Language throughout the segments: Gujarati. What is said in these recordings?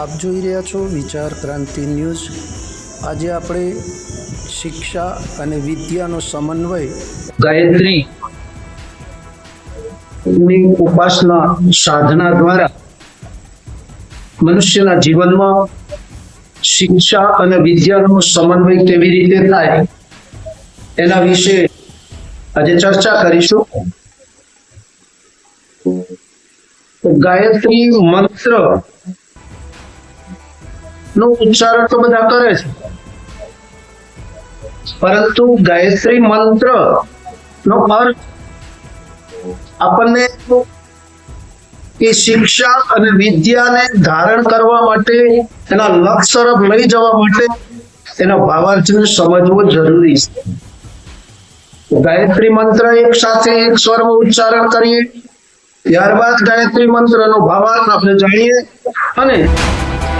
આપ જોઈ રહ્યા છો વિચાર ક્રાંતિ ન્યૂઝ. આજે આપણે શિક્ષા અને વિદ્યાનો સમન્વય ગાયત્રી, ની ઉપાસના સાધના દ્વારા મનુષ્યના જીવનમાં શિક્ષા અને વિદ્યાનો સમન્વય કેવી રીતે થાય એના વિશે આજે ચર્ચા કરીશું. ગાયત્રી મંત્ર નો ઉચ્ચારણ તો બધા કરે છે. પરંતુ ગાયત્રી મંત્ર નો અર્થ આપણને એ શિક્ષા અને વિદ્યાને ધારણ કરવા માટે, એના લક્ષ તરફ લઈ જવા માટે, એનો ભાવાર્થને સમજવો જરૂરી છે. ગાયત્રી મંત્ર એક સાથે એક સ્વરમાં ઉચ્ચારણ કરીએ, ત્યારબાદ ગાયત્રી મંત્રનો ભાવાર્થ આપણે જાણીએ અને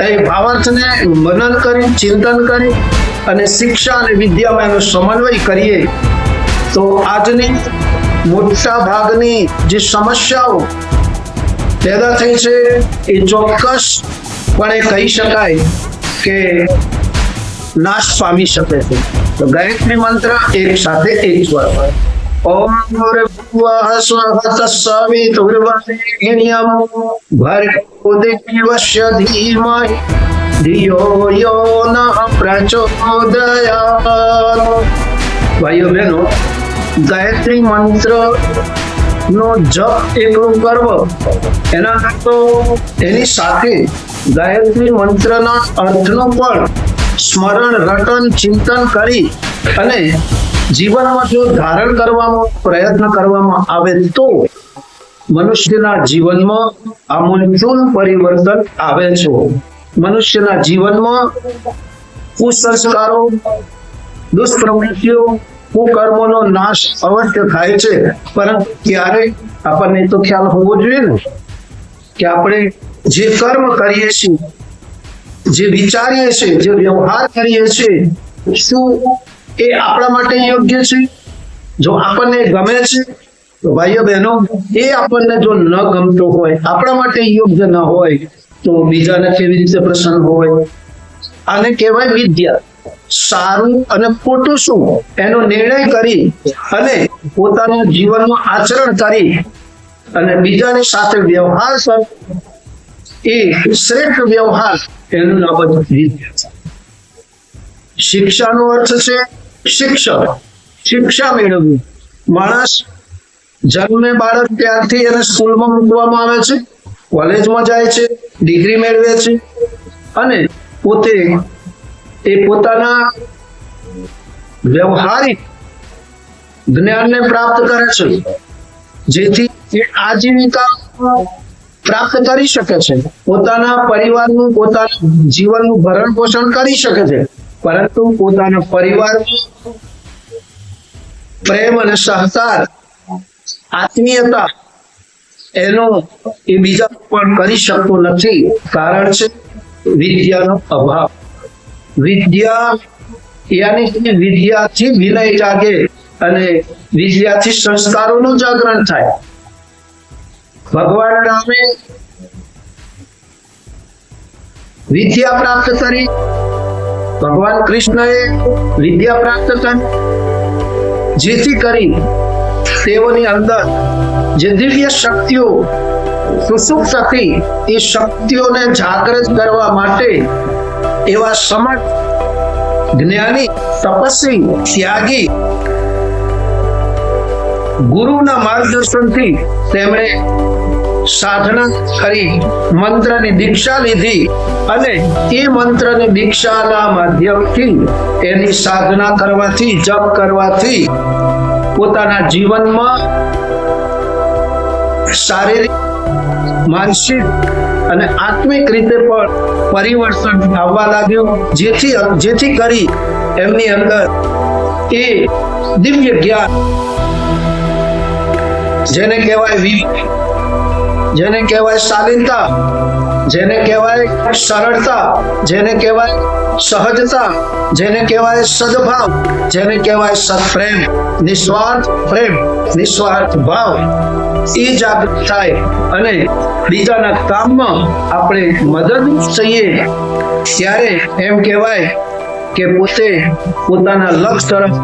એ ભાવાર્થને મનન કરી, ચિંતન કરી અને શિક્ષા અને વિદ્યામાં એનો સમન્વય કરીએ, તો આજની મોટા ભાગની જે સમસ્યાઓ પેદા થઈ છે એ ચોક્કસ પણ કહી શકાય કે નાશ પામી શકે છે. તો ગાયત્રી મંત્ર એક સાથે એક સ્વર હોય ભાઈઓ બહેનો, ગાયત્રી મંત્ર નો જપ એકલું કરવો એના તો એની સાથે ગાયત્રી મંત્રના અર્થનો પણ સ્મરણ, રટન, ચિંતન કરી અને જીવનમાં જો ધારણ કરવામાં, પ્રયત્ન કરવામાં આવે તો મનુષ્યના જીવનમાં આમૂલચૂલ પરિવર્તન આવે છે. મનુષ્યના જીવનમાં કુસંસ્કારો, દુષ્પ્રવૃત્તિઓ, કુકર્મોનો નાશ અવશ્ય થાય છે. પરંતુ ક્યારે આપણને તો ખ્યાલ હોવો જોઈએ ને કે આપણે જે કર્મ કરીએ છીએ, જે વિચારીએ છીએ, જે વ્યવહાર કરીએ છીએ, શું એ આપણા માટે યોગ્ય છે? જો આપણને ગમે છે ભાઈઓ બહેનો, એ આપણને જો ન ગમતો હોય, આપણા માટે યોગ્ય ન હોય, તો બીજાને કેવી રીતે પ્રસન્ન હોય? આને કહેવાય વિદ્યા. સારું અને ખોટું શું? એનો નિર્ણય કરી અને પોતાના જીવનનું આચરણ કરી અને બીજાની સાથે વ્યવહાર એ શ્રેષ્ઠ વ્યવહાર એનું નામ વિદ્યા શિક્ષાનો અર્થ છે શિક્ષક શિક્ષા મેળવવી. માણસ જન્મે બાળક ત્યારથી એને સ્કૂલમાં મૂકવામાં આવે છે, કોલેજમાં જાય છે, ડિગ્રી મેળવે છે અને પોતે એ પોતાના વ્યવહારિક જ્ઞાનને પ્રાપ્ત કરે છે, જેથી એ આજીવિકા પ્રાપ્ત કરી શકે છે, પોતાના પરિવારનું, પોતાના જીવનનું ભરણ પોષણ કરી શકે છે. પરંતુ પોતાના પરિવાર પ્રેમ અને સહકાર, આત્મીયતા એનો એ બીજા પણ કરી શકતો નથી. કારણ છે વિદ્યાનો અભાવ. વિદ્યા યાની વિદ્યાથી વિનય જાગે અને વિદ્યાથી સંસ્કારોનું જાગરણ થાય. ભગવાન રામે વિદ્યા પ્રાપ્ત કરી. ભગવાન કૃષ્ણએ વિદ્યા પ્રાપ્ત કરી. જેથી કરી તેઓની અંદર જે દિવ્ય શક્તિઓ સુસુપ્ત હતી એ શક્તિઓને જાગૃત કરવા માટે એવા સમર્થ, જ્ઞાની, તપસ્વી, ત્યાગી ગુરુના માર્ગદર્શનથી તેમણે સાધના કરી, મંત્રની દીક્ષા લીધી અને એ મંત્રની દીક્ષાના માધ્યમથી એની સાધના કરવાથી, જપ કરવાથી પોતાના જીવનમાં શારીરિક, માનસિક અને આત્મિક રીતે પણ પરિવર્તન આવવા લાગ્યું, જેથી જેથી કરી એમની અંદર એ દિવ્ય જ્ઞાન, જેને કહેવાય વિવેક જેને કહેવાય શાલીનતા, જેને કહેવાય સરળતા, જેને કહેવાય સહજતા, જેને કહેવાય સદભાવ, જેને કહેવાય સત્પ્રેમ, નિસ્વાર્થ પ્રેમ, નિસ્વાર્થ ભાવ. એ જાગૃત થાય અને બીજાના કામમાં આપણે મદદ થઈએ. ત્યારે એમ કહેવાય કે પોતે પોતાના લક્ષ્ય તરફ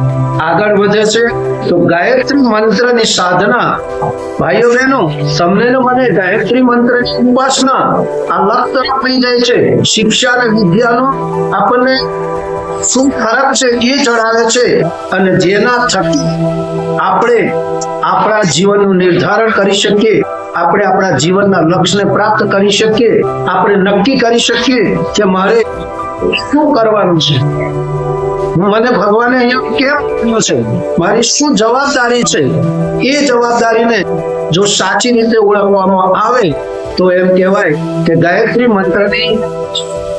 આગળ વધે છે. તો ગાયત્રી મંત્રની સાધના, ભાઈઓ બહેનો, તમને મને ગાયત્રી મંત્રની ઉપાસના આ લક્ષ્ય આપી જાય છે. શિક્ષા અને વિદ્યાનો આપણને શું ફરક છે એ જણાવે છે. અને જેના થકી આપણે આપણા જીવનનું નિર્ધારણ કરી શકીએ, આપણે આપણા જીવનના લક્ષ્યને પ્રાપ્ત કરી શકીએ, આપણે નક્કી કરી શકીએ કે મારે શું કરવાનું છે. મને ભગવાને અહીંયા કેમ મોકલ્યો છે? મારી શું જવાબદારી છે? એ જવાબદારીને જો સાચી રીતે ઓળખવામાં આવે, તો એમ કહેવાય કે ગાયત્રી મંત્રની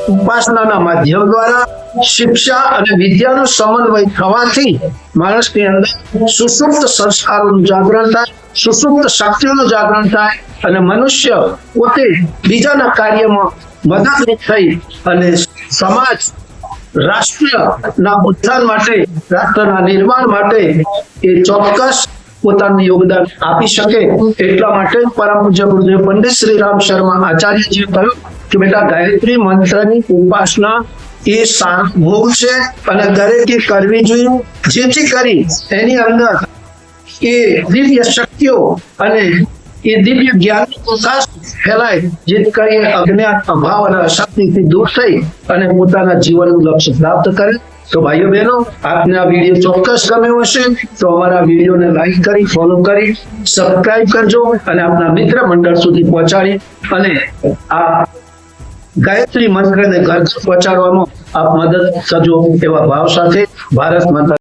ઉપાસનાના માધ્યમ દ્વારા શિક્ષા અને વિદ્યાનો સમન્વય થવાથી માણસની અંદર સુસુપ્ત સંસ્કારોનું જાગરણ થાય સુસુપ્ત શક્તિઓનું જાગરણ થાય અને મનુષ્ય પોતે બીજાના કાર્યમાં મદદરૂપ થઈ અને સમાજ રાષ્ટ્રના ઉત્થાન માટે રાષ્ટ્રના નિર્માણ માટે એ ચોક્કસ પોતાનું યોગદાન આપી શકે એટલા માટે પરમ પૂજ્ય ગુરુદેવ પંડિત શ્રી રામ શર્મા આચાર્યજીએ કહ્યું કે બેટા, ગાયત્રી મંત્રની ઉપાસના એ ભોગ છે અને દરેકે કરવી જોઈએ. જેથી કરી એની અંદર એ દિવ્ય શક્તિઓ અને એ દિવ્ય જ્ઞાન પ્રકાશ ફેલાય જેથી કરીને અજ્ઞાન, અભાવ અને અશક્તિથી દૂર થઈ અને પોતાના જીવનનું લક્ષ્ય પ્રાપ્ત કરે. તો ભાઈઓ બહેનો, આપને આ વીડિયો ચોક્કસ ગમ્યો હશે, તો અમારા વિડીયોને લાઈક કરી ફોલો કરી સબસ્ક્રાઇબ કરજો અને આપના મિત્ર મંડળ સુધી પહોંચાડી અને આ ગાયત્રી મંત્રને ઘર પહોંચાડવામાં આપ મદદ કરજો એવા ભાવ સાથે ભારત માતા